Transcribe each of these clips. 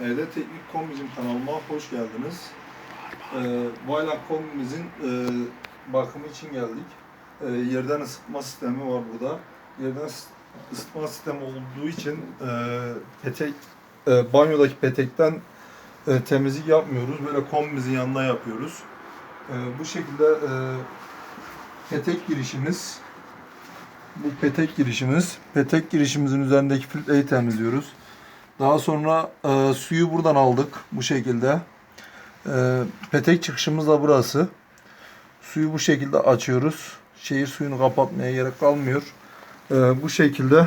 Evet, Teknik Kombicim kanalıma hoş geldiniz. Ee, Vaylak Kombimizin e, bakımı için geldik. Ee, yerden ısıtma sistemi var burada. Yerden ıs- ısıtma sistemi olduğu için e, petek, e, banyodaki petekten e, temizlik yapmıyoruz. Böyle kombimizin yanında yapıyoruz. E, bu şekilde e, petek girişimiz, bu petek girişimiz, petek girişimizin üzerindeki filtreyi temizliyoruz. Daha sonra e, suyu buradan aldık bu şekilde. E, petek çıkışımız da burası. Suyu bu şekilde açıyoruz. Şehir suyunu kapatmaya gerek kalmıyor. E, bu şekilde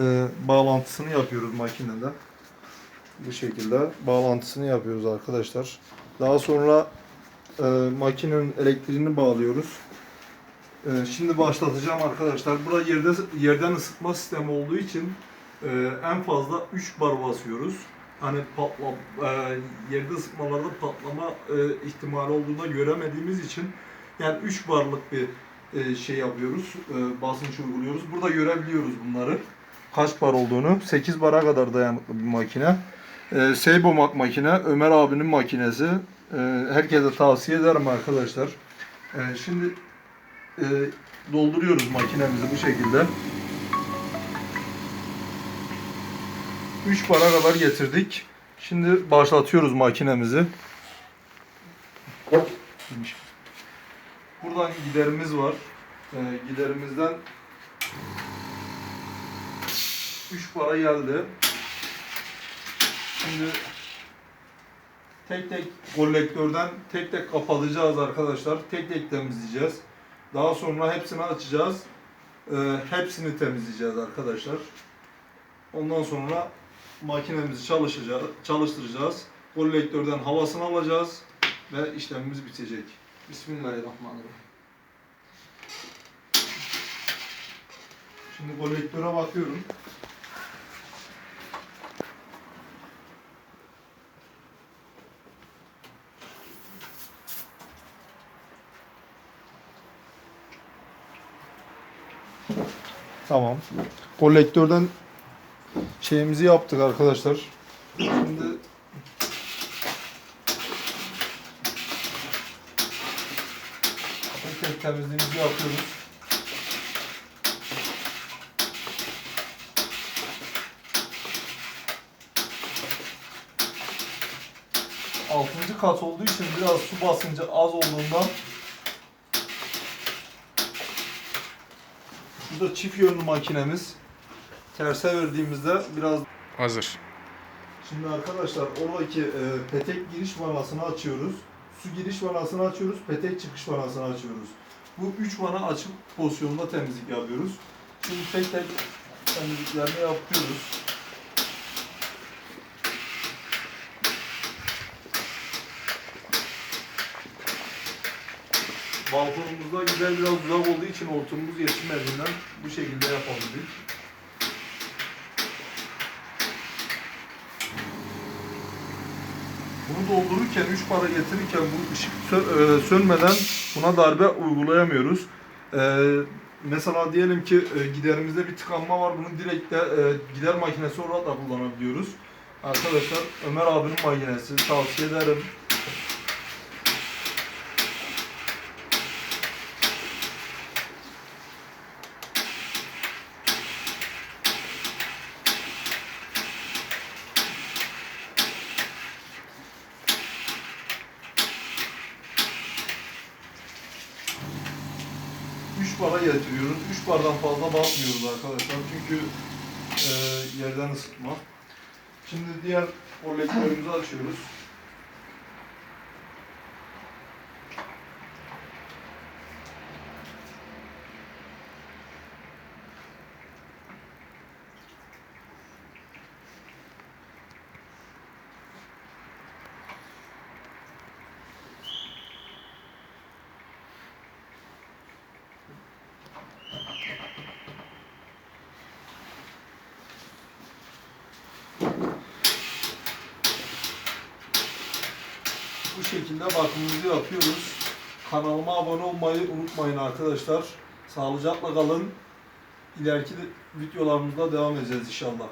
e, bağlantısını yapıyoruz makinede. Bu şekilde bağlantısını yapıyoruz arkadaşlar. Daha sonra e, makinenin elektriğini bağlıyoruz. E, şimdi başlatacağım arkadaşlar. Burada yerde yerden ısıtma sistemi olduğu için ee, en fazla 3 bar basıyoruz. Hani patla, e, yerde ısıtmalarda patlama e, ihtimali olduğunda göremediğimiz için yani 3 barlık bir e, şey yapıyoruz, e, basınç uyguluyoruz. Burada görebiliyoruz bunları. Kaç bar olduğunu. 8 bara kadar dayanıklı bir makine. E, Seibo mak- makine, Ömer abinin makinesi. E, herkese tavsiye ederim arkadaşlar. E, şimdi e, dolduruyoruz makinemizi bu şekilde. 3 bara kadar getirdik. Şimdi başlatıyoruz makinemizi. Buradan giderimiz var. Ee, giderimizden 3 para geldi. Şimdi tek tek kolektörden tek tek kapatacağız arkadaşlar. Tek tek temizleyeceğiz. Daha sonra hepsini açacağız. Ee, hepsini temizleyeceğiz arkadaşlar. Ondan sonra makinemizi çalışacağız, çalıştıracağız. Kolektörden havasını alacağız ve işlemimiz bitecek. Bismillahirrahmanirrahim. Şimdi kolektöre bakıyorum. Tamam. Kolektörden şeyimizi yaptık arkadaşlar. Şimdi tek temizliğimizi yapıyoruz. Altıncı kat olduğu için biraz su basıncı az olduğundan Şurada çift yönlü makinemiz. Terse verdiğimizde biraz Hazır. Şimdi arkadaşlar oradaki e, petek giriş vanasını açıyoruz. Su giriş vanasını açıyoruz. Petek çıkış vanasını açıyoruz. Bu üç vana açık pozisyonda temizlik yapıyoruz. Şimdi tek tek temizliklerini yapıyoruz. Balkonumuzda gider biraz uzak olduğu için hortumumuz yetişmediğinden bu şekilde yapabildik. Bunu doldururken, 3 para getirirken bu ışık e, sönmeden buna darbe uygulayamıyoruz. E, mesela diyelim ki e, giderimizde bir tıkanma var. Bunu direkt de gider makinesi olarak da kullanabiliyoruz. Arkadaşlar Ömer abinin makinesi tavsiye ederim. Üç bara getiriyoruz. Üç bardan fazla basmıyoruz arkadaşlar. Çünkü e, yerden ısıtma. Şimdi diğer kolektörümüzü açıyoruz. Şekilde bakımımızı yapıyoruz. Kanalıma abone olmayı unutmayın arkadaşlar. Sağlıcakla kalın. İleriki de- videolarımızda devam edeceğiz inşallah.